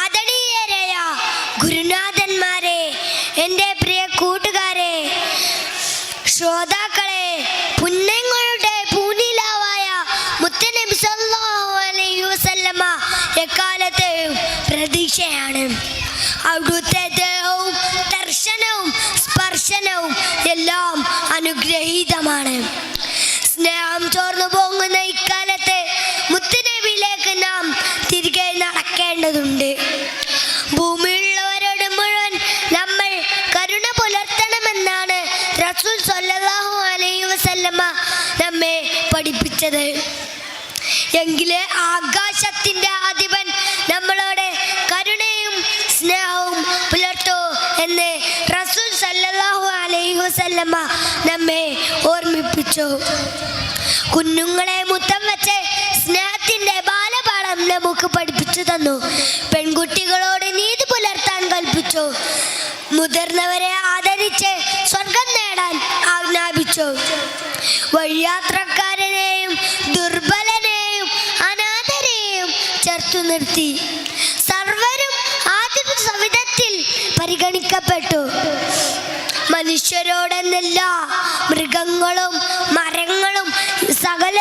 ആദരണീയരായ ഗുരുനാഥന്മാരെ എന്റെ പ്രിയ കൂട്ടുകാരെ ശ്രോതാക്കളെ പുന്നങ്ങളുടെ പൂനിലാവായ മുത്തനബി അലൈഹി വസല്ലമ എക്കാലത്തെയും പ്രതീക്ഷയാണ്. അവിടുത്തെ ദേഹവും ദർശനവും സ്പർശനവും എല്ലാം അനുഗ്രഹീതമാണ്. സ്നേഹം ചോർന്നു പോകുന്ന ഇക്കാലത്ത് മുത്തുനബിയിലേക്ക് നാം തിരികെ നടക്കേണ്ടതുണ്ട്. ഭൂമിയിലുള്ളവരോട് മുഴുവൻ നമ്മൾ കരുണ പുലർത്തണമെന്നാണ് റസൂൽ സല്ലല്ലാഹു അലൈഹി വസല്ലമ നമ്മെ പഠിപ്പിച്ചത്. എങ്കിലേ ആകാശത്തിന്റെ അധിപൻ സല്ലല്ലാഹു അലൈഹി വസല്ലമ നമ്മെ ഓർമ്മിപ്പിച്ചു. കുഞ്ഞുങ്ങളെ മുത്തം വെച്ച് സ്നേഹത്തിന്റെ ബാലപാഠം നമുക്ക് പഠിപ്പിച്ചു തന്നു. പെൺകുട്ടികളോട് നീതി പുലർത്താൻ കൽപ്പിച്ചു. മുതിർന്നവരെ ആദരിച്ച് സ്വർഗം നേടാൻ ആജ്ഞാപിച്ചു. വഴിയാത്രക്കാരനെയും പരിഗണിക്കപ്പെട്ടു മനുഷ്യരോടെന്നല്ല മൃഗങ്ങളും മരങ്ങളും സകല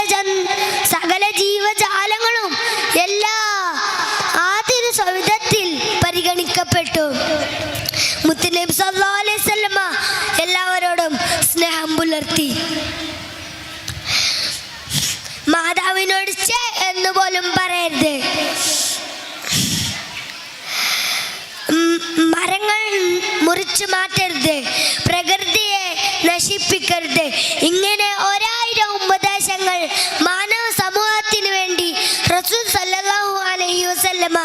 സകല ജീവജാലങ്ങളും എല്ലാ ആതിര സവിധത്തിൽ പരിഗണിക്കപ്പെട്ടു. മുത്തനബി സല്ലല്ലാഹു അലൈഹി എല്ലാവരോടും സ്നേഹം പുലർത്തി. മാതാവിനോട് ചേ എന്ന് പോലും പറയരുത്. മുറിച്ചു മാറ്റരുത്. പ്രകൃതിയെ നശിപ്പിക്കരുത്. ഇങ്ങനെ ഒരായിരം ഉപദേശങ്ങൾ മാനവ സമൂഹത്തിന് വേണ്ടി വസല്ലമ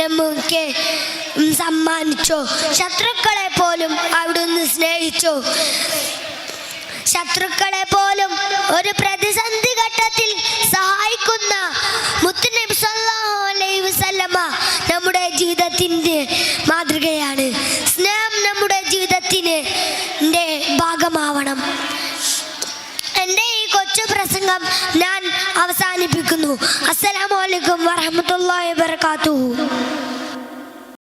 നമുക്ക് സമ്മാനിച്ചു. ശത്രുക്കളെ പോലും അവിടുന്ന് സ്നേഹിച്ചു. ശത്രുക്കളെ പോലും ഒരു പ്രതിസന്ധി ഘട്ടത്തിൽ സഹായിക്കുന്ന മുത്തുനബി സല്ലല്ലാഹു അലൈഹി വസല്ലമ നമ്മുടെ ജീവിതത്തിന്റെ മാതൃകയാണ്. ഭാഗമാവണം എന്റെ ഈ കൊച്ചു പ്രസംഗം ഞാൻ അവസാനിപ്പിക്കുന്നു. അസ്സലാമു അലൈക്കും വറഹ്മത്തുള്ളാഹി വബറകാതുഹു.